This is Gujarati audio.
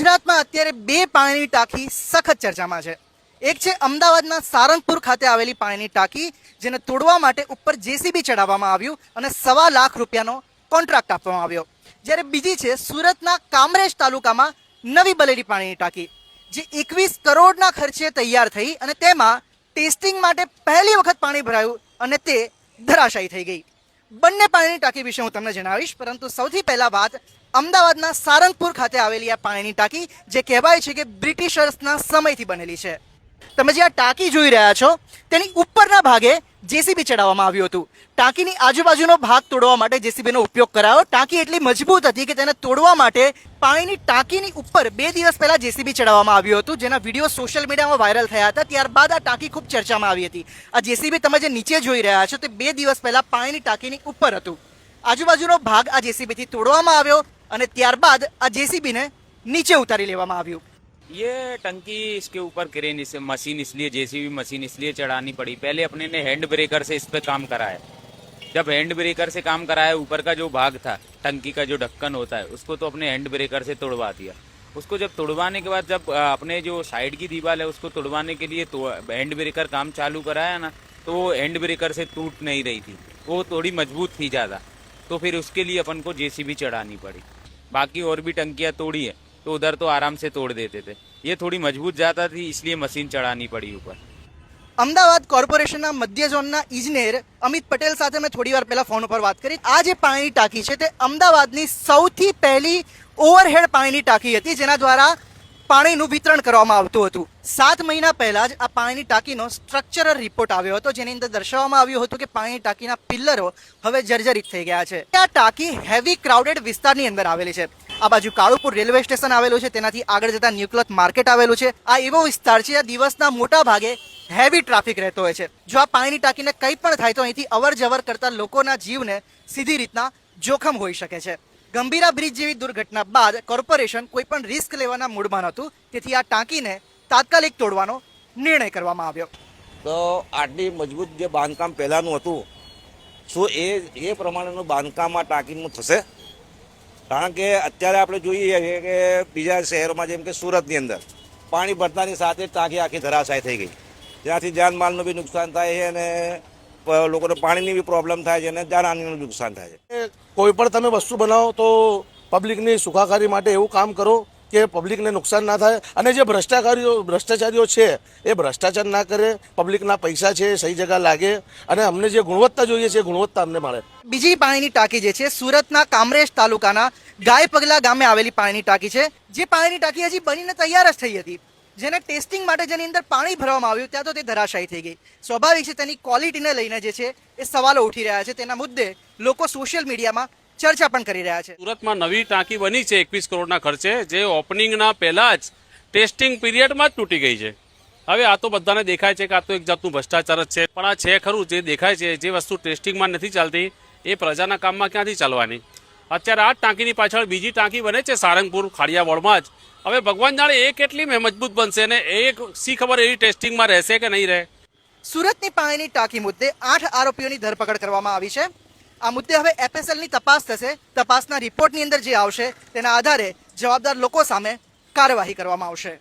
ગુજરાતમાં અત્યારે બે પાણીની ટાંકી સખત ચર્ચામાં છે. એક છે અમદાવાદના સારંગપુર ખાતે આવેલી પાણીની ટાંકી, જેને તોડવા માટે ઉપર જેસીબી ચડાવવામાં આવ્યું અને સવા લાખ રૂપિયાનો કોન્ટ્રાક્ટ આપવામાં આવ્યો. જ્યારે બીજી છે સુરતના કામરેજ તાલુકામાં નવી બલેલી પાણીની ટાંકી, જે એકવીસ કરોડના ખર્ચે તૈયાર થઈ અને તેમાં ટેસ્ટિંગ માટે પહેલી વખત પાણી ભરાયું અને તે ધરાશાયી થઈ ગઈ. બંને પાણીની ટાંકી વિશે હું તમને જણાવીશ. પરંતુ સૌથી પહેલા વાત અમદાવાદના સારંગપુર ખાતે આવેલી આ પાણીની ટાંકી, જે કહેવાય છે કે બ્રિટિશર્સના સમયથી બનેલી છે. તમે જે આ ટાંકી જોઈ રહ્યા છો, તેની ઉપરના ભાગે જેસીબી ચડાવવામાં આવ્યું હતું. ટાંકીની આજુબાજુનો ભાગ તોડવા માટે જેસીબીનો ઉપયોગ કરાયો. ટાંકી એટલી મજબૂત હતી કે તેને તોડવા માટે પાણીની ટાંકીની ઉપર બે દિવસ પહેલા જેસીબી ચડાવવામાં આવ્યું હતું, જેના વીડિયો સોશિયલ મીડિયામાં વાયરલ થયા હતા. ત્યારબાદ આ ટાંકી ખૂબ ચર્ચામાં આવી હતી. આ જેસીબી તમે જે નીચે જોઈ રહ્યા છો તે બે દિવસ પહેલા પાણીની ટાંકીની ઉપર હતું. આજુબાજુનો ભાગ આ જેસીબીથી તોડવામાં આવ્યો અને ત્યારબાદ આ જેસીબીને નીચે ઉતારી લેવામાં આવ્યું. ये टंकी इसके ऊपर क्रेन इस मशीन इसलिए, जेसीबी मशीन इसलिए चढ़ानी पड़ी। पहले अपने ने हैंड ब्रेकर से इस पे काम कराया। जब हैंड ब्रेकर से काम कराया, ऊपर का जो भाग था, टंकी का जो ढक्कन होता है, उसको तो अपने हैंड ब्रेकर से तोड़वा दिया। उसको जब तोड़वाने के बाद जब अपने जो साइड की दीवार है, उसको तोड़वाने के लिए तो हैंड ब्रेकर काम चालू कराया ना तो वो हैंड ब्रेकर से टूट नहीं रही थी। वो थोड़ी मज़बूत थी ज़्यादा। तो फिर उसके लिए अपन को जेसीबी चढ़ानी पड़ी। बाकी और भी टंकियाँ तोड़ी है। तो उधर तो आराम से तोड़ देते थे ये थोड़ी मजबूत ज़्यादा थी इसलिए मशीन चढ़ानी पड़ी ऊपर અમદાવાદ કોર્પોરેશનના મધ્ય ઝોનના ઇજનેર અમિત પટેલ સાથે મેં થોડી વાર પહેલા ફોન ઉપર વાત કરી આ જે પાણીની ટાંકી છે તે અમદાવાદની સૌથી પહેલી ઓવરહેડ પાણીની ટાંકી હતી જેના દ્વારા પાણીનું વિતરણ કરવામાં આવતું હતું સાત મહિના પહેલા જ આ પાણીની ટાંકીનો સ્ટ્રક્ચરલ રિપોર્ટ આવ્યો હતો જેની અંદર દર્શાવવામાં આવ્યું હતું કે પાણીની ટાંકીના પિલ્લરો હવે જર્જરિત થઈ ગયા છે આ ટાંકી હેવી ક્રાઉડેડ વિસ્તારની અંદર આવેલી છે આ બાજુ કાળુપુર રેલવે સ્ટેશન આવેલું છે. તેનાથી આગળ જતા ન્યુક્લત માર્કેટ આવેલું છે. આ એવો વિસ્તાર છે આ દિવસના મોટા ભાગે હેવી ટ્રાફિક રહેતો હોય છે. જો આ પાણીની ટાંકીને કંઈ પણ થાય તો અહીંથી અવર જવર કરતા લોકોના જીવને સીધી રીતના જોખમ હોઈ શકે છે. ગંભીરા બ્રિજ જેવી દુર્ઘટના બાદ કોર્પોરેશન કોઈ પણ રિસ્ક લેવાના મૂડમાં નહોતું. તેથી આ ટાંકીને તાત્કાલિક તોડવાનો નિર્ણય કરવામાં આવ્યો. તો આટલી મજબૂત જે બાંધકામ પહેલાંનું હતું, શું એ એ પ્રમાણેનું બાંધકામ આ ટાંકીનું થશે? કારણ કે અત્યારે આપણે જોઈએ છીએ કે બીજા શહેરોમાં જેમ કે સુરતની અંદર પાણી ભરતાની સાથે ટાંકી આખી ધરાશાય થઈ ગઈ. જેનાથી જાનમાલનું બી નુકસાન થાય છે અને લોકોને પાણીની બી પ્રોબ્લેમ થાય છે અને જાનહાનીનું નુકસાન થાય છે. કોઈ પણ તમે વસ્તુ બનાવો તો પબ્લિકની સુખાકારી માટે એવું કામ કરો. કે પબ્લિકને નુકસાન ના થાય. અને જે ભ્રષ્ટાચારીઓ ભ્રષ્ટાચારીઓ છે, એ ભ્રષ્ટાચાર ના કરે. પબ્લિકના પૈસા છે, સહી જગા લાગે. અને અમને જે ગુણવત્તા જોઈએ છે ગુણવત્તા અમને મળે. બીજી પાણીની ટાંકી જે છે, સુરતના કામરેજ તાલુકાના ગાય પગલા ગામે આવેલી પાણીની ટાંકી છે, જે પાણીની ટાંકી હજી બનીને તૈયાર જ થઈ હતી. જેને ટેસ્ટિંગ માટે જેની અંદર પાણી ભરવામાં આવ્યું, ત્યાં તો તે ધરાશાયી થઈ ગઈ. સ્વાભાવિક છે તેની ક્વોલિટીને લઈને જે છે, એ સવાલો ઉઠી રહ્યા છે. તેના મુદ્દે લોકો સોશિયલ મીડિયામાં ચર્ચા પણ કરી રહ્યા છે. સુરતમાં નવી ટાંકી બની છે એકવીસ કરોડના ખર્ચે જે ઓપનિંગના પહેલા જ ટેસ્ટિંગ પીરિયડમાં જ તૂટી ગઈ છે. હવે આ તો બધાને દેખાય છે કે આ તો એક જાતનું ભ્રષ્ટાચાર જ છે. પણ આ છે ખરું જે દેખાય છે જે વસ્તુ ટેસ્ટિંગમાં નથી ચાલતી એ પ્રજાના કામમાં ક્યાંથી ચાલવાની? અત્યારે આ ટાંકીની પાછળ બીજી ટાંકી બને છે સારંગપુર ખાડિયા વોર્ડમાં જ. હવે ભગવાન જાણે એ કેટલી મજબૂત બનશે ને એ સી ખબર એવી ટેસ્ટિંગમાં રહેશે કે નહીં રહે? સુરતની પાણીની ટાંકી મુદ્દે આઠ આરોપીઓની ધરપકડ કરવામાં આવી છે. આ મુદ્દે હવે એફએસએલની તપાસ થશે. તપાસના રિપોર્ટની અંદર જે આવશે તેના આધારે જવાબદાર લોકો સામે કાર્યવાહી કરવામાં આવશે.